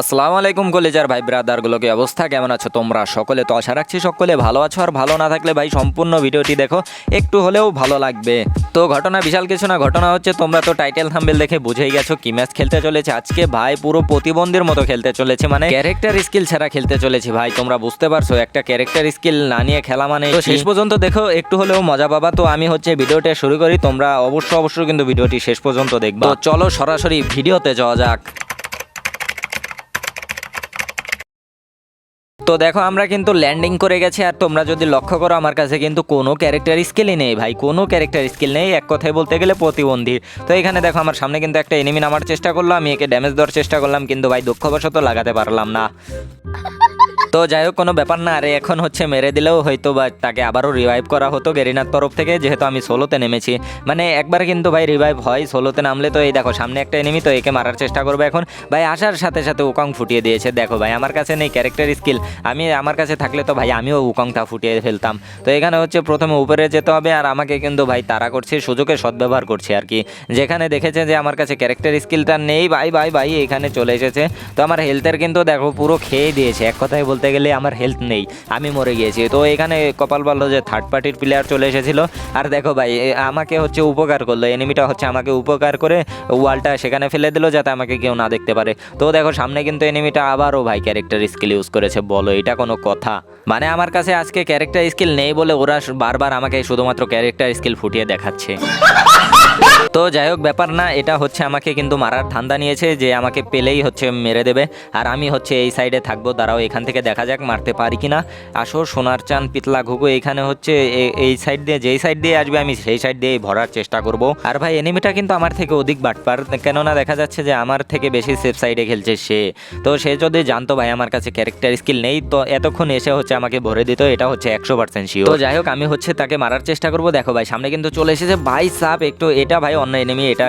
আসসালামু আলাইকুম কলেজার ভাই ব্রাদারগুলোকে অবস্থা? কেমন আছো তোমরা? সকলে তো আশা রাখছি সকলে ভালো আছো। আর ভালো না থাকলে ভাই সম্পূর্ণ ভিডিওটি দেখো একটু হলেও ভালো লাগবে। তো ঘটনা বিশাল কিছু না ঘটনা হচ্ছে তোমরা তো টাইটেল থাম্বেল দেখে বুঝেই গেছো কি ম্যাচ খেলতে চলেছে। আজকে ভাই পুরো প্রতিবন্ধীর মতো খেলতে চলেছে মানে ক্যারেক্টার স্কিল ছাড়া খেলতে চলেছে ভাই তোমরা বুঝতে পারছ একটা ক্যারেক্টার স্কিল না নিয়ে খেলা মানে তো শেষ পর্যন্ত দেখো একটু হলেও মজা পাবা। তো আমি হচ্ছে ভিডিওটা শুরু করি তোমরা অবশ্য অবশ্যই কিন্তু ভিডিওটি শেষ পর্যন্ত দেখবা। তো চলো সরাসরি ভিডিওতে যাওয়া যাক। তো দেখো, আমরা কিন্তু ল্যান্ডিং করে গেছি আর তোমরা যদি লক্ষ্য করো, আমার কাছে কিন্তু কোনো ক্যারেক্টার স্কিলই নেই ভাই, কোনো ক্যারেক্টার স্কিল নেই। এক কথায় বলতে গেলে প্রতিবন্ধী। তো এখানে দেখো, আমার সামনে কিন্তু একটা এনিমি নামার চেষ্টা করল, আমি একে ড্যামেজ দেওয়ার চেষ্টা করলাম, কিন্তু ভাই দুঃখবশত লাগাতে পারলাম না। তো যাই হোক কোনো ব্যাপার না। আরে এখন হচ্ছে মেরে দিলেও হয়তো বা তাকে আবারও রিভাইভ করা হতো গেরিনার তরফ থেকে, যেহেতু আমি সোলোতে নেমেছি। মানে একবার কিন্তু ভাই রিভাইভ হয় সোলোতে নামলে তো এই দেখো, সামনে একটা এনিমি তো একে মারার চেষ্টা করবে এখন। ভাই, আসার সাথে সাথে উকং ফুটিয়ে দিয়েছে। দেখো ভাই, আমার কাছে নেই ক্যারেক্টার স্কিল আমি, আমার কাছে থাকলে তো ভাই আমিও উকংটা ফুটিয়ে ফেলতাম। তো এখানে হচ্ছে প্রথমে উপরে যেতে হবে, আর আমাকে কিন্তু ভাই তারা করছে সুযোগের সদ্ব্যবহার করছে আর কি। যেখানে দেখেছে যে আমার কাছে ক্যারেক্টার স্কিলটা নেই, ভাই ভাই ভাই, এখানে চলে এসেছে। তো আমার হেলথের কিন্তু দেখো পুরো খেয়ে দিয়েছে, এক কথায় বলতে গেলে আমার হেলথ নেই, আমি মরে গিয়েছি। তো এখানে কপাল বলল যে থার্ড পার্টির প্লেয়ার চলে এসেছিল। আর দেখো ভাই আমাকে হচ্ছে উপকার করল এনিমিটা হচ্ছে আমাকে উপকার করে ওয়ালটা সেখানে ফেলে দিল যাতে আমাকে কেউ না দেখতে পারে। তো দেখো, সামনে কিন্তু এনিমিটা আবারও ভাই ক্যারেক্টার স্কিল ইউজ করেছে, বলো এটা কোনো কথা? মানে আমার কাছে আজকে ক্যারেক্টার স্কিল নেই বলে ওরা বারবার আমাকে শুধুমাত্র ক্যারেক্টার স্কিল ফুটিয়ে দেখাচ্ছে। তো যাই হোক ব্যাপার না, এটা হচ্ছে আমাকে কিন্তু মারার ধান্দা নিয়েছে যে আমাকে পেলেই হচ্ছে মেরে দেবে। আর আমি হচ্ছে এই সাইডে থাকব, দাঁড়াও, এখান থেকে দেখা যাক মারতে পারি কি না আসো, সোনার চান পিতলা ঘুঘু, এখানে হচ্ছে এই সাইড দিয়ে, যেই সাইড দিয়ে আসবে আমি সেই সাইড দিয়ে ভরার চেষ্টা করব। আর ভাই এনিমিটা কিন্তু আমার থেকে অধিক বাটপার, কেননা দেখা যাচ্ছে যে আমার থেকে বেশি সেফ সাইডে খেলছে সে। তো সে যদি জানতো ভাই আমার কাছে ক্যারেক্টার স্কিল নেই, তো এতক্ষণ এসে হচ্ছে আমাকে ভরে দিত, এটা হচ্ছে একশো পার্সেন্ট শিওর তো যাই হোক আমি হচ্ছে তাকে মারার চেষ্টা করব। দেখো ভাই, সামনে কিন্তু চলে এসেছে। ভাই, সাপ, একটু এটা ভাই অন্য এনিমি এটা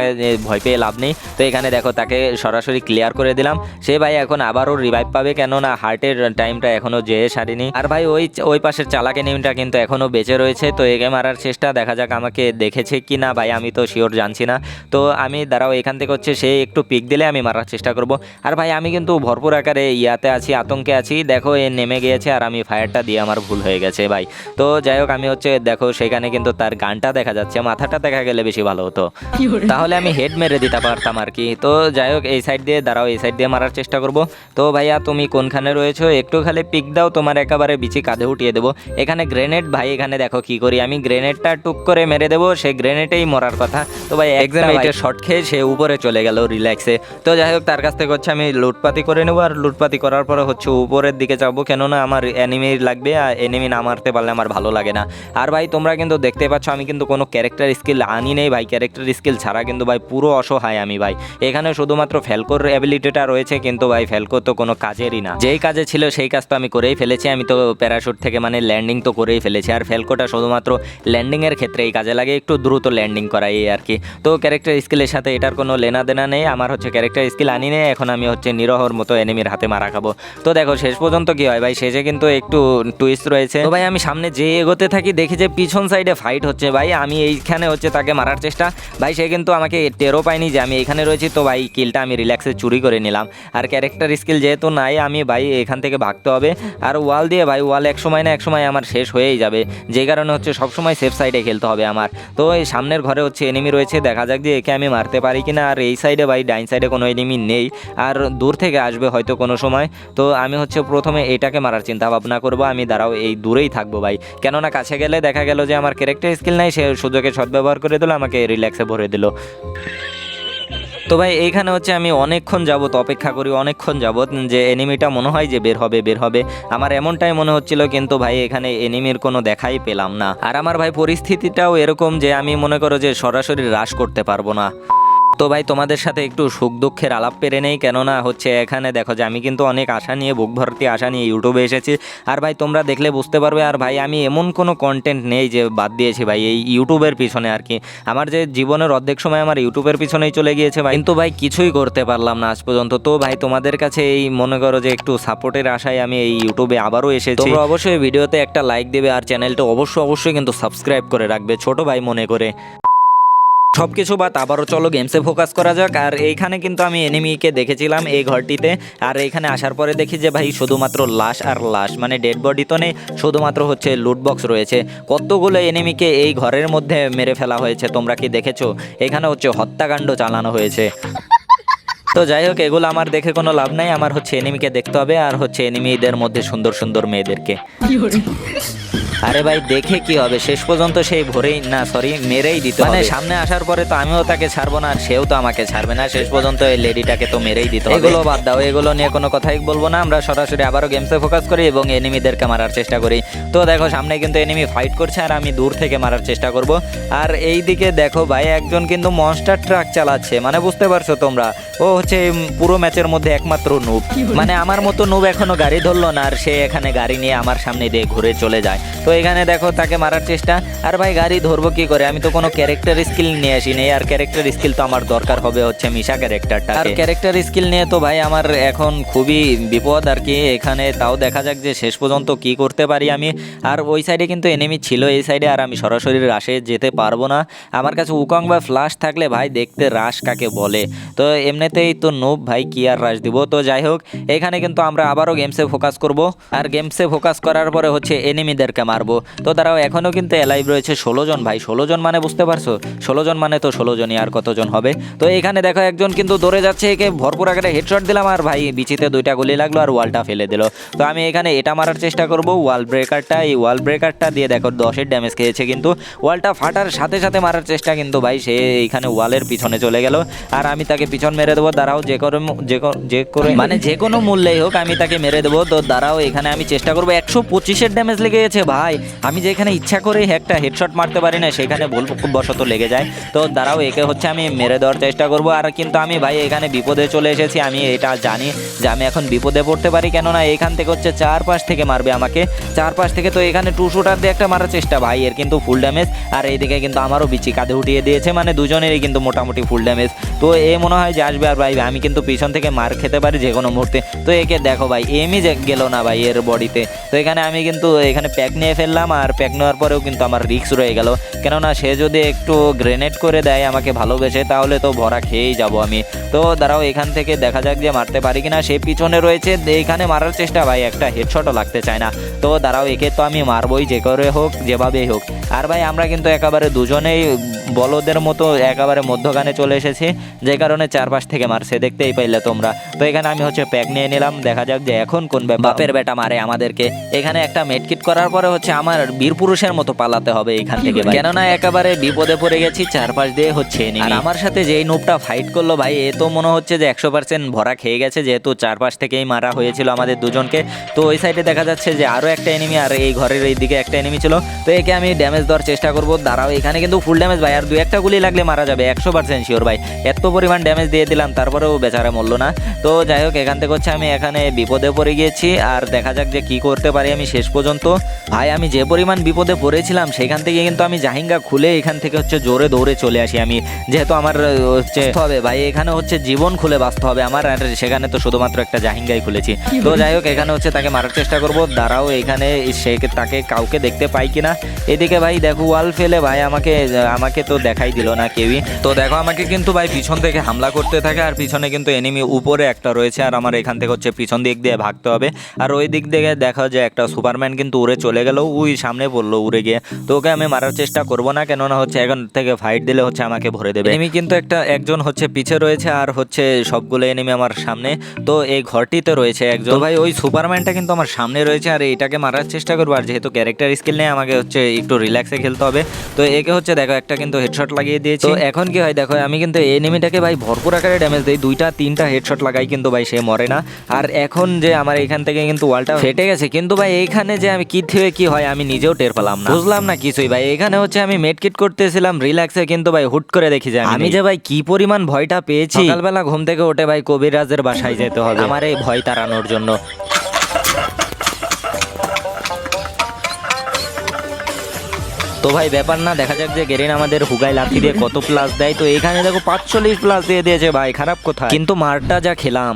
ভয় পেয়ে লাভ নেই। তো এখানে দেখো, তাকে সরাসরি ক্লিয়ার করে দিলাম। সে ভাই এখন আবারও রিভাইভ পাবে, কেননা হার্টের টাইমটা এখনও যেয়ে সারিনি। আর ভাই, ওই ওই পাশের চালাক এনিমিটা কিন্তু এখনও বেঁচে রয়েছে। তো একে মারার চেষ্টা, দেখা যাক আমাকে দেখেছে কি না ভাই, আমি তো শিওর জানছি না। তো আমি, দাঁড়াও, এখান থেকে হচ্ছে সে একটু পিক দিলে আমি মারার চেষ্টা করব। আর ভাই, আমি কিন্তু ভরপুর আকারে ইয়াতে আছি, আতঙ্কে আছি। দেখো, এ নেমে গিয়েছে আর আমি ফায়ারটা দিয়ে আমার ভুল হয়ে গেছে ভাই। তো যাই হোক, আমি হচ্ছে, দেখো, সেখানে কিন্তু তার গানটা দেখা যাচ্ছে, মাথাটা দেখা গেলে বেশি ভালো হতো। তাহলে আমি হেড মেরে দিতে পারতাম আর কি। তো যাই হোক এই সাইড দিয়ে দাঁড়াও এই সাইড দিয়ে মারার চেষ্টা করব। তো ভাইয়া তুমি কোনখানে রয়েছো? একটু খালি পিক দাও তোমার একেবারে বিচি কাঁধে উঠিয়ে দেবো। এখানে গ্রেনেড ভাই এখানে দেখো কি করি আমি। গ্রেনেডটা টুক করে মেরে দেবো সে গ্রেনেডেই মরার কথা। তো ভাই এক্সাম এইটা শর্ট খেয়ে সে উপরে চলে গেল রিল্যাক্সে তো যাই হোক তার কাছ থেকে হচ্ছে আমি লুটপাতি করে নেব। আর লুটপাতি করার পরে হচ্ছে উপরের দিকে যাব। কেননা আমার এনিমি লাগবে আর এনিমি না মারতে পারলে আমার ভালো লাগে না। আর ভাই তোমরা কিন্তু দেখতে পাচ্ছ আমি কিন্তু কোনো ক্যারেক্টার স্কিল আনি নেই। ভাই ক্যারেক্টার স্কিল ছাড়া কিন্তু ভাই পুরো অসহায় আমি ভাই। এখানে শুধুমাত্র ফেলকোর অ্যাবিলিটিটা রয়েছে কিন্তু ভাই ফেলকো তো কোনো কাজেরই না। যেই কাজে ছিল সেই কাজ তো আমি করেই ফেলেছি, আমি তো প্যারাশুট থেকে মানে ল্যান্ডিং তো করেই ফেলেছি। আর ফেলকোটা শুধুমাত্র ল্যান্ডিংয়ের ক্ষেত্রে এই কাজে লাগে, একটু দ্রুত ল্যান্ডিং করা এই আর কি। তো ক্যারেক্টার স্কিলের সাথে এটার কোনো লেনা দেনা নেই, আমার হচ্ছে ক্যারেক্টার স্কিল আনি নেই, এখন আমি হচ্ছে নিরহর মতো এনিমির হাতে মারা খাব। তো দেখো শেষ পর্যন্ত কি হয় ভাই, শেষে কিন্তু একটু টুইস্ট রয়েছে। তো ভাই আমি সামনে যে এগোতে থাকি, দেখি যে পিছন সাইডে ফাইট হচ্ছে ভাই, আমি এইখানে হচ্ছে তাকে মারার চেষ্টা। ভাই, সে কিন্তু আমাকে টেরও পাইনি যে আমি এখানে রয়েছি, তো ভাই, কিলটা আমি রিল্যাক্সে চুরি করে নিলাম। আর ক্যারেক্টার স্কিল যেহেতু নাই, আমি ভাই, এখান থেকে ভাগতে হবে। আর ওয়াল দিয়ে ভাই ওয়াল এক সময় না এক সময় আমার শেষ হয়েই যাবে। যে কারণে হচ্ছে সবসময় সেফ সাইডে খেলতে হবে আমার। তো এই সামনের ঘরে হচ্ছে এনিমি রয়েছে, দেখা যাক যে একে আমি মারতে পারি কিনা। আর এই সাইডে ভাই, ডাইন সাইডে কোনো এনিমি নেই। আর দূর থেকে আসবে হয়তো কোনো সময়। তো আমি হচ্ছে প্রথমে এটাকে মারার চিন্তা ভাবনা করব। আমি দাঁড়াও, এই দূরেই থাকব ভাই। কেননা কাছে গেলে দেখা গেল যে আমার ক্যারেক্টার স্কিল নাই, সে সুযোগে সদ্ব্যবহার করে দিল, আমাকে রিল্যাক্সে ভরে দিল। তো ভাই, এইখানে হচ্ছে আমি অনেকক্ষণ যাবত অপেক্ষা করি, অনেকক্ষণ যাবত যে এনিমিটা মনে হয় যে বের হবে বের হবে। আমার এমনটাই মনে হচ্ছিল কিন্তু ভাই, এখানে এনিমির কোনো দেখাই পেলাম না। আর আমার ভাই পরিস্থিতিটাও এরকম যে আমি মনে করো যে সরাসরি হ্রাস করতে পারব না। তো ভাই, তোমাদের সাথে একটু সুখ দুঃখের আলাপ পেরে নেই কেননা হচ্ছে এখানে দেখো যে আমি কিন্তু অনেক আশা নিয়ে, বুক ভর্তি আশা নিয়ে ইউটিউবে এসেছি। আর ভাই, তোমরা দেখলে বুঝতে পারবে, আর ভাই, আমি এমন কোনো কন্টেন্ট নেই যে বাদ দিয়েছি ভাই, এই ইউটিউবের পিছনে আর কি। আমার যে জীবনের অর্ধেক সময় আমার ইউটিউবের পিছনেই চলে গিয়েছে ভাই। কিন্তু ভাই, কিছুই করতে পারলাম না আজ পর্যন্ত। তো ভাই, তোমাদের কাছে এই মনে করো যে একটু সাপোর্টের আশায় আমি এই ইউটিউবে আবারও এসেছি। তোমরা অবশ্যই ভিডিওতে একটা লাইক দেবে, আর চ্যানেলটা অবশ্যই অবশ্যই কিন্তু সাবস্ক্রাইব করে রাখবে, ছোট ভাই মনে করে। সব কিছু বাদ, আবারও চলো গেমসে ফোকাস করা যাক। আর এইখানে কিন্তু আমি এনিমিকে দেখেছিলাম এই ঘরটিতে। আর এইখানে আসার পরে দেখি যে ভাই শুধুমাত্র লাশ আর লাশ মানে ডেড বডি তো নেই, শুধুমাত্র হচ্ছে লুটবক্স রয়েছে। কতগুলো এনিমিকে এই ঘরের মধ্যে মেরে ফেলা হয়েছে, তোমরা কি দেখেছ? এখানে হচ্ছে হত্যাকাণ্ড চালানো হয়েছে। তো যাই হোক, এগুলো আমার দেখে কোনো লাভ নাই। আমার হচ্ছে এনিমিকে দেখতে হবে, আর হচ্ছে এনিমিদের মধ্যে সুন্দর সুন্দর মেয়েদেরকে। আরে ভাই দেখে কি হবে? শেষ পর্যন্ত সেই ভরেই না সরি মেরেই দিতে মানে সামনে আসার পরে তো আমিও তাকে ছাড়বো না আর সেও তো আমাকে ছাড়বে না। শেষ পর্যন্ত এই লেডিটাকে তো মেরেই দিতে হবে। এগুলো বাদ দাও এগুলো নিয়ে কোনো কথাই বলব না। আমরা সরাসরি আবারও গেমসে ফোকাস করি এবং এনিমিদেরকে মারার চেষ্টা করি। তো দেখো সামনে কিন্তু এনিমি ফাইট করছে আর আমি দূর থেকে মারার চেষ্টা করব। আর এই দিকে দেখো ভাই একজন কিন্তু মনস্টার ট্রাক চালাচ্ছে। মানে বুঝতে পারছ তোমরা? ও হচ্ছে পুরো ম্যাচের মধ্যে একমাত্র নুব মানে আমার মতো নুব এখনও গাড়ি ধরলো না আর সে এখানে গাড়ি নিয়ে আমার সামনে দিয়ে ঘুরে চলে যায়। তো এখানে দেখো তাকে মারার চেষ্টা। আর ভাই, গাড়ি ধরবো কি করে? আমি তো কোনো ক্যারেক্টার স্কিল নিয়ে আসিনি। আর ক্যারেক্টার স্কিল তো আমার দরকার হবে হচ্ছে মিশা ক্যারেক্টারটা আর ক্যারেক্টার স্কিল নিয়ে তো ভাই আমার এখন খুবই বিপদ আর কি। এখানে তাও দেখা যাক যে শেষ পর্যন্ত কি করতে পারি আমি। আর ওই সাইডে কিন্তু এনিমি ছিল, এই সাইডে আর আমি সরাসরি রাশে যেতে পারব না। আমার কাছে উকং বা ফ্লাশ থাকলে ভাই দেখতে রাশ কাকে বলে। তো এমনিতেই তো নোব ভাই, কি আর রাশ দিব? তো যাই হোক, এখানে কিন্তু আমরা আবারও গেমসে ফোকাস করব। আর গেমসে ফোকাস করার পরে হচ্ছে এনিমিদেরকে মারবো তো তারাও এখনও কিন্তু এলাইভ রয়েছে ষোলো জন। ভাই, ষোলো জন মানে বুঝতে পারছ? ষোলো জন মানে তো ষোলো জনই, আর কতজন হবে? তো এখানে দেখো, একজন কিন্তু দৌড়ে যাচ্ছে, একে ভরপুর আগে হেডশট দিলাম, আর ভাই, বিচিতে দুইটা গুলি লাগল, আর ওয়ালটা ফেলে দিল। তো আমি এখানে এটা মারার চেষ্টা করব ওয়াল ব্রেকারটা এই ওয়াল ব্রেকারটা দিয়ে দেখো, দশের ড্যামেজ খেয়েছে কিন্তু। ওয়ালটা ফাটার সাথে সাথে মারার চেষ্টা কিন্তু ভাই, সে এইখানে ওয়ালের পিছনে চলে গেল। আর আমি তাকে পিছন মেরে দেবো, দাঁড়াও, যে করে যে করে মানে যে কোনো মূল্যেই হোক, আমি তাকে মেরে দেবো। তো দাঁড়াও, এখানে আমি চেষ্টা করব, একশো পঁচিশের ড্যামেজ লেগে গেছে ভাই, আমি যেখানে ইচ্ছা করে একটা হেডশট মারতে পারি না, সেখানে ভুল বশত লেগে যায়। তো দাঁড়াও, একে হচ্ছে আমি মেরে দেওয়ার চেষ্টা করব। আর কিন্তু আমি ভাই, এখানে বিপদে চলে এসেছি, আমি এটা জানি যে আমি এখন বিপদে পড়তে পারি। কেননা এখান থেকে হচ্ছে চার পাশ থেকে মারবে আমাকে। চার পাশ থেকে তো এখানে টু শুটার দিয়ে একটা মারার চেষ্টা, ভাই, এর কিন্তু ফুল ড্যামেজ আর এইদিকে কিন্তু আমারও বিচি কাঁধে উঠিয়ে দিয়েছে মানে দুজনেরই কিন্তু মোটামুটি ফুল ড্যামেজ তো এ মনে হয় যে আসবে আর ভাই, আমি কিন্তু পিছন থেকে মার খেতে পারি যে কোনো মুহূর্তে। তো একে দেখো ভাই, এমই গেল না ভাই এর বডিতে তো। এখানে আমি কিন্তু এখানে প্যাক নিয়ে ফেললাম আর প্যাক নেওয়ার পরেও কিন্তু আমার রিক্স রয়ে গেল। কেননা সে যদি একটু গ্রেনেড করে দেয় আমাকে ভালোবেসে, তাহলে তো ভরা খেয়েই যাব আমি। তো দাঁড়াও, এখান থেকে দেখা যাক যে মারতে পারি কিনা। সে পিছনে রয়েছে এইখানে মারার চেষ্টা। ভাই, একটা হেডশটও লাগতে চায় না। তো দাঁড়াও, একে তো আমি মারবই, যে করে হোক, যেভাবেই হোক। আর ভাই আমরা কিন্তু একেবারে দুজনেই বলদের মতো একেবারে মধ্যখানে চলে এসেছি যে কারণে চারপাশ থেকে মারছে দেখতেই পাইলে তোমরা। তো এখানে আমি হচ্ছে প্যাক নিয়ে নিলাম দেখা যাক যে এখন কোন বাপের বেটা মারে আমাদেরকে। এখানে একটা মেডকিট করার পরে হচ্ছে আমার বীর পুরুষের মতো পালাতে হবে এখান থেকে কেননা একেবারে বিপদে পড়ে গেছি চারপাশ দিয়ে হচ্ছে। আর আমার সাথে যেই নুপটা ফাইট করল ভাই এ তো মনে হচ্ছে যে একশো পার্সেন্ট ভরা খেয়ে গেছে যেহেতু চারপাশ থেকেই মারা হয়েছিল আমাদের দুজনকে। তো ওই সাইডে দেখা যাচ্ছে যে আরও একটা এনিমি আর এই ঘরের এই দিকে একটা এনিমি ছিল। তো একে আমি ড্যামেজ দেওয়ার চেষ্টা করব। দাঁড়াও এখানে কিন্তু ফুল ড্যামেজ ভাই। আর দু একটা গুলি লাগলে মারা যাবে একশো পার্সেন্ট শিওর ভাই। এত পরিমাণ ড্যামেজ দিয়ে দিলাম তারপরেও বেচারা মরলো না। তো যাই হোক এখান থেকে হচ্ছে আমি এখানে বিপদে পড়ে গিয়েছি। আর দেখা যাক যে কি করতে পারি আমি শেষ পর্যন্ত। ভাই আমি যে পরিমাণ বিপদে পড়েছিলাম সেখান থেকে কিন্তু আমি জাহিঙ্গা খুলে এখান থেকে হচ্ছে জোরে দৌড়ে চলে আসি আমি। যেহেতু আমার হচ্ছে হবে। ভাই এখানে হচ্ছে জীবন খুলে বাঁচতে হবে আমার। আর সেখানে তো শুধুমাত্র একটা জাহিঙ্গাই খুলেছি। তো যাই হোক এখানে হচ্ছে তাকে মারার চেষ্টা করব। দাঁড়াও এখানে সে তাকে কাউকে দেখতে পাই কিনা। এদিকে ভাই দেখো, ওয়াল ফেলে ভাই, আমাকে আমাকে তো দেখাই দিল না কেউই। তো দেখো, আমাকে কিন্তু ভাই পিছন থেকে হামলা করতে থাকে, আর পিছনে কিন্তু এনিমি উপরে একটা রয়েছে, আর আমার এখান থেকে হচ্ছে পিছন দিক দিয়ে ভাগতে হবে। আর ওই দিক থেকে দেখা যায় একটা সুপারম্যান কিন্তু উড়ে চলে গেল ওই সামনে পড়ল উড়ে গিয়ে। তো ওকে আমি মারার চেষ্টা করব না, কেননা হচ্ছে এখন থেকে ফাইট দিলে হচ্ছে আমাকে ভরে দেবে। এনিমি কিন্তু একটা, একজন হচ্ছে পিছে রয়েছে, আর হচ্ছে সবগুলো এনিমি আমার সামনে। তো এই ঘরটিতে রয়েছে একজন। ভাই, ওই সুপারম্যানটা কিন্তু আমার সামনে রয়েছে, আর এটাকে মারার চেষ্টা করব, আর যেহেতু ক্যারেক্টার স্কিল নেই, আমাকে হচ্ছে একটু রিল্যাক্সে খেলতে হবে। তো একে হচ্ছে দেখো একটা কিন্তু হেডশট লাগিয়ে দিয়েছি। তো এখন কি হয় দেখো আমি কিন্তু এনিমিটাকে ভাই ভরপুর আকারে ড্যামেজ দিই। দুইটা তিনটা হেডশট লাগাই কিন্তু ভাই সে মরে না। আর এখন যে আমার এখান থেকে কিন্তু ওয়ালটা ফেটে গেছে কিন্তু ভাই এইখানে যে আমি কি থেকে কি হয় আমি নিজেও টের পেলাম না। বুঝলাম না কিছুই ভাই। এখানে হচ্ছে আমি মেডকিট করতেছিলাম রিল্যাক্সে কিন্তু ভাই হুট করে দেখি যে আমি যে ভাই কি পরিমাণ ভয়টা পেয়েছি। সকালবেলা ঘুম থেকে ওঠে ভাই কবিরাজের বাসায় যেতে হবে। আমার এই ভয় তাড়ানোর জন্য। তো ভাই, ব্যাপার না, দেখা যাক যে গেরিন আমাদের হুগাই লাথি দিয়ে কত প্লাস দেয়। তো এখানে দেখো পাঁচচল্লিশ প্লাস দিয়ে দিয়েছে ভাই, খারাপ কথা কিন্তু মারটা যা খেলাম।